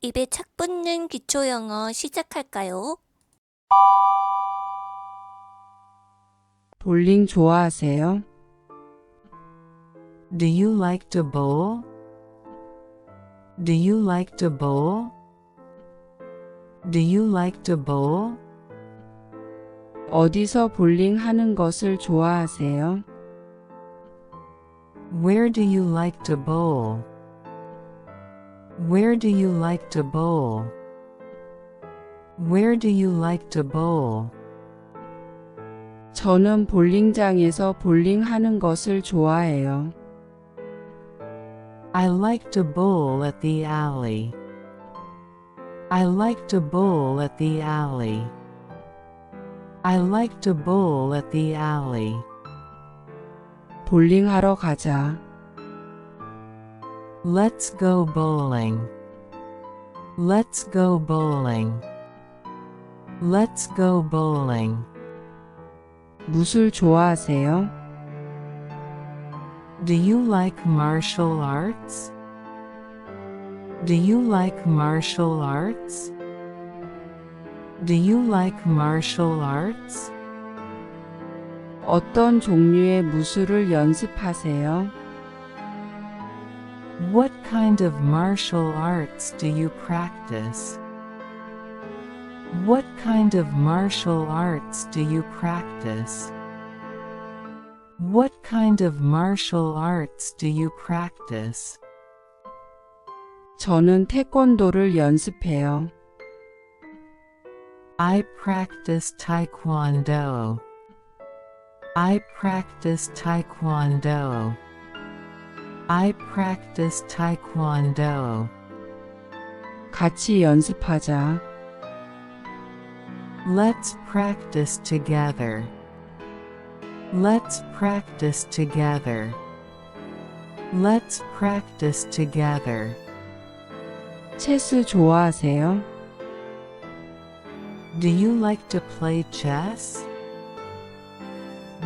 입에 착 붙는 기초 영어 시작할까요? 볼링 좋아하세요? Do you like to bowl? Do you like to bowl? Do you like to bowl? 어디서 볼링 하는 것을 좋아하세요? Where do you like to bowl? Where do you like to bowl? Where do you like to bowl? 저는 볼링장에서 볼링 하는 것을 좋아해요. I like to bowl at the alley. I like to bowl at the alley. I like to bowl at the alley. 볼링 하러 가자. Let's go bowling. Let's go bowling. Let's go bowling. 무술 좋아하세요? Do you like martial arts? Do you like martial arts? Do you like martial arts? 어떤 종류의 무술을 연습하세요? What kind of martial arts do you practice? What kind of martial arts do you practice? What kind of martial arts do you practice? 저는 태권도를 연습해요. I practice Taekwondo. I practice Taekwondo. I practice Taekwondo. 같이 연습하자. Let's practice together. Let's practice together. Let's practice together. 체스 좋아하세요? Do you like to play chess?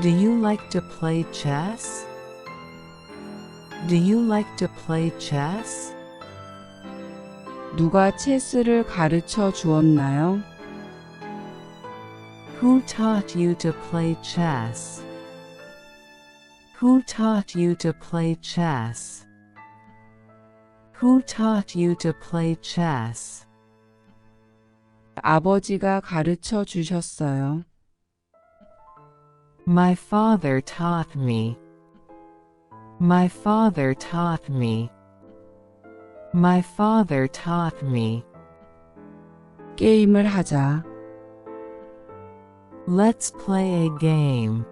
Do you like to play chess? Do you like to play chess? 누가 체스를 가르쳐 주었나요? Who taught you to play chess? Who taught you to play chess? Who taught you to play chess? 아버지가 가르쳐 주셨어요. My father taught me. My father taught me. My father taught me. 게임을 하자. Let's play a game.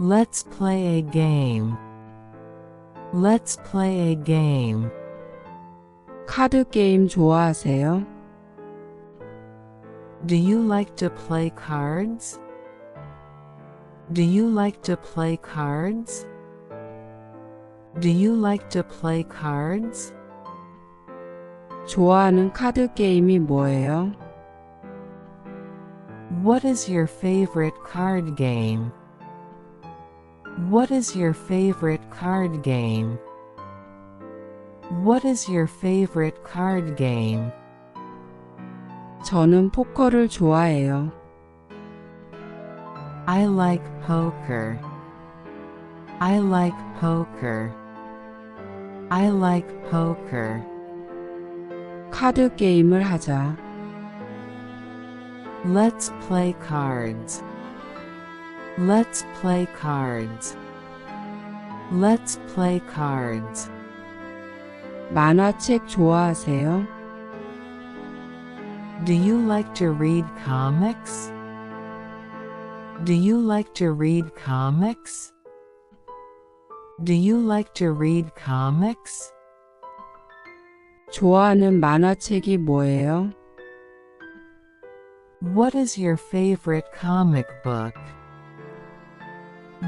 Let's play a game. Let's play a game. 카드 게임 좋아하세요? Do you like to play cards? Do you like to play cards? Do you like to play cards? 좋아하는 카드 게임이 뭐예요? What is your favorite card game? What is your favorite card game? What is your favorite card game? 저는 포커를 좋아해요. I like poker. I like poker. I like poker. 카드 게임을 하자. Let's play cards. Let's play cards. Let's play cards. 만화책 좋아하세요? Do you like to read comics? Do you like to read comics? Do you like to read comics? 좋아하는 만화책이 뭐예요? What is your favorite comic book?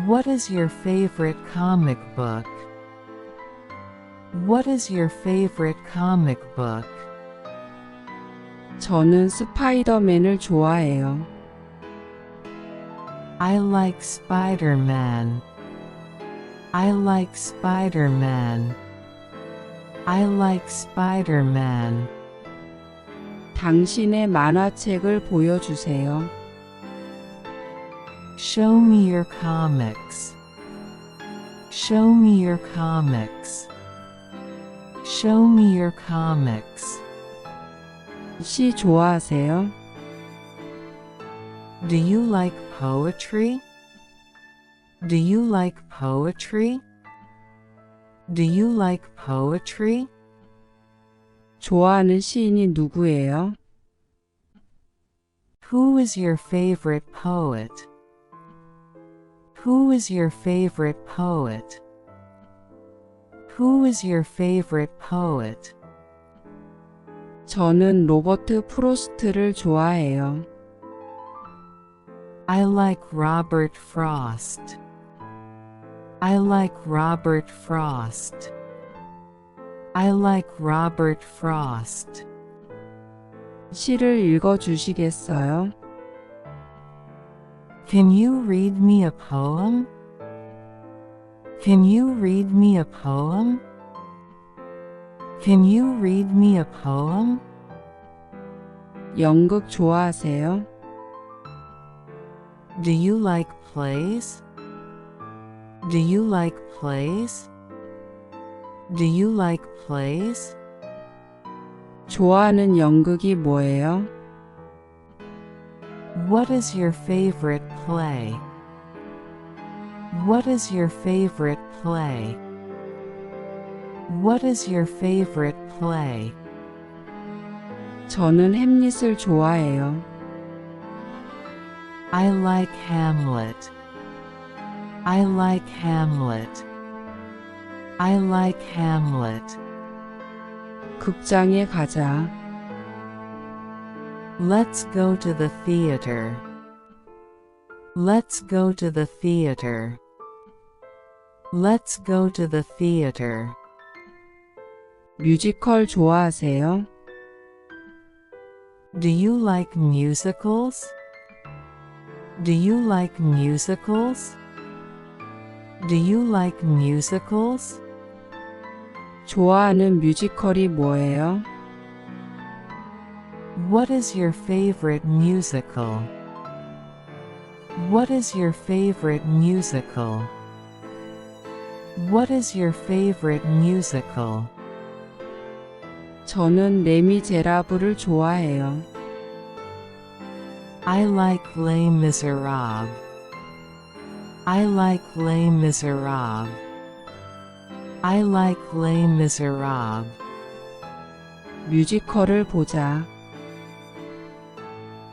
What is your favorite comic book? What is your favorite comic book? 저는 스파이더맨을 좋아해요. I like Spider-Man. I like Spider-Man. I like Spider-Man. 당신의 만화책을 보여주세요. Show me your comics. Show me your comics. Show me your comics. 시 좋아하세요? Do you like poetry? Do you like poetry? Do you like poetry? 좋아하는 시인이 누구예요? Who is your favorite poet? Who is your favorite poet? Who is your favorite poet? 저는 로버트 프로스트를 좋아해요. I like Robert Frost. I like Robert Frost. I like Robert Frost. 시를 읽어 주시겠어요? Can you read me a poem? Can you read me a poem? Can you read me a poem? 연극 좋아하세요? Do you like plays? Do you like plays? Do you like plays? 좋아하는 연극이 뭐예요? What is your favorite play? What is your favorite play? What is your favorite play? 저는 햄릿을 좋아해요. I like Hamlet. I like Hamlet. I like Hamlet. 극장에 가자. Let's go to the theater. Let's go to the theater. Let's go to the theater. 뮤지컬 좋아하세요? Do you like musicals? Do you like musicals? Do you like musicals? 좋아하는 뮤지컬이 뭐예요? What is your favorite musical? What is your favorite musical? What is your favorite musical? 저는 레미제라블을 좋아해요. I like Les Miserables. I like Les Miserables. I like Les Miserables. 뮤지컬을 보자.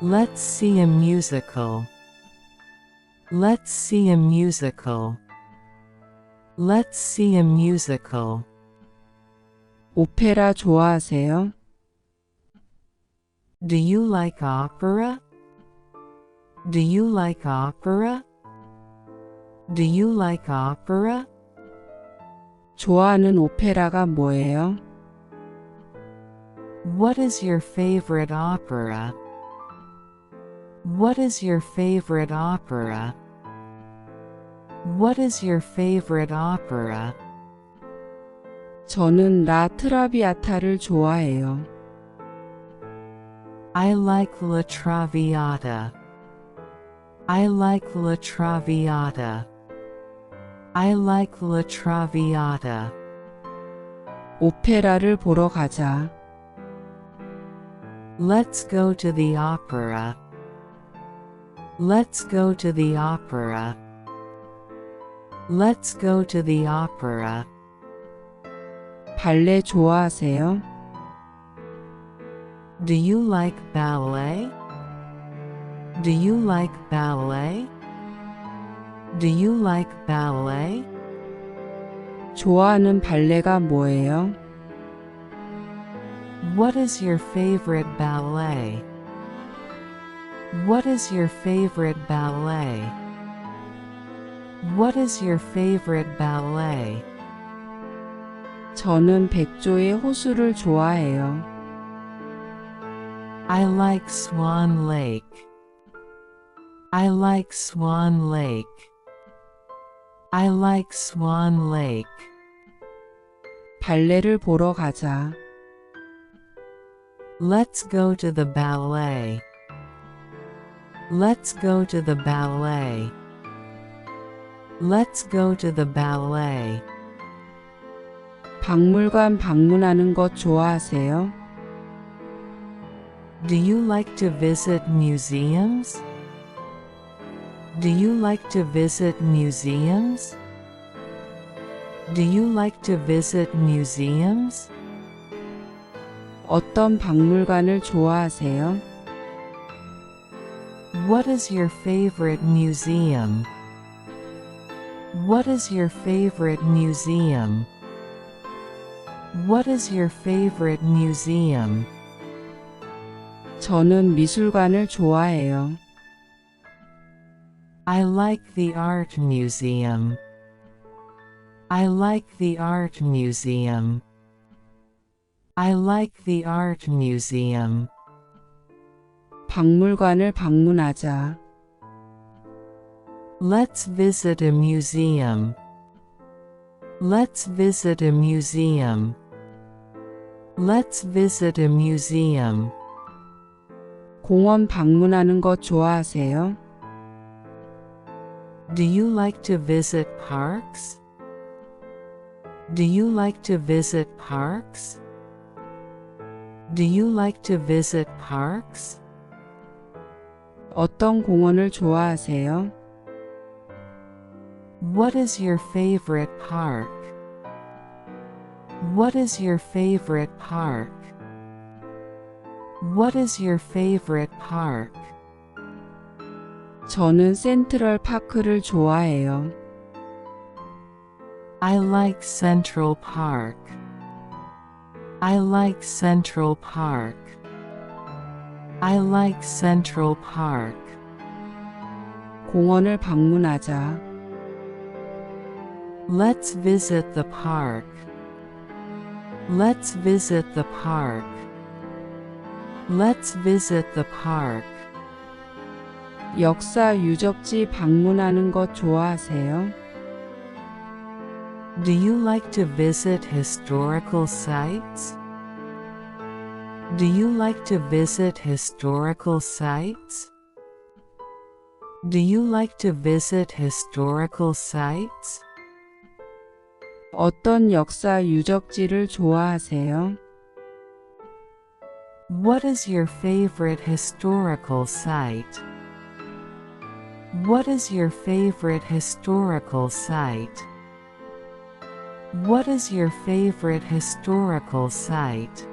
Let's see a musical. Let's see a musical. Let's see a musical. 오페라 좋아하세요? Do you like opera? Do you like opera? Do you like opera? 좋아하는 오페라가 뭐예요? What is your favorite opera? What is your favorite opera? What is your favorite opera? 저는 라 트라비아타를 좋아해요. I like La Traviata. I like La Traviata. I like La Traviata. 오페라를 보러 가자. Let's go to the opera. Let's go to the opera. Let's go to the opera. 발레 좋아하세요? Do you like ballet? Do you like ballet? Do you like ballet? 좋아하는 발레가 뭐예요? What is your favorite ballet? What is your favorite ballet? What is your favorite ballet? 저는 백조의 호수를 좋아해요. I like Swan Lake. I like Swan Lake. I like Swan Lake. 발레를 보러 가자. Let's go to the ballet. Let's go to the ballet. Let's go to the ballet. 박물관 방문하는 것 좋아하세요? Do you like to visit museums? Do you like to visit museums? Do you like to visit museums? 어떤 박물관을 좋아하세요? What is your favorite museum? What is your favorite museum? What is your favorite museum? 저는 미술관을 좋아해요. I like the art museum. I like the art museum. I like the art museum. 박물관을 방문하자. Let's visit a museum. Let's visit a museum. Let's visit a museum. 공원 방문하는 것 좋아하세요? Do you like to visit parks? Do you like to visit parks? Do you like to visit parks? 어떤 공원을 좋아하세요? What is your favorite park? What is your favorite park? What is your favorite park? 저는 센트럴 파크를 좋아해요. I like Central Park. I like Central Park. I like Central Park. 공원을 방문하자. Let's visit the park. Let's visit the park. Let's visit the park. 역사 유적지 방문하는 것 좋아하세요? Do you like to visit historical sites? Do you like to visit historical sites? Do you like to visit historical sites? 어떤 역사 유적지를 좋아하세요? What is your favorite historical site? What is your favorite historical site? What is your favorite historical site?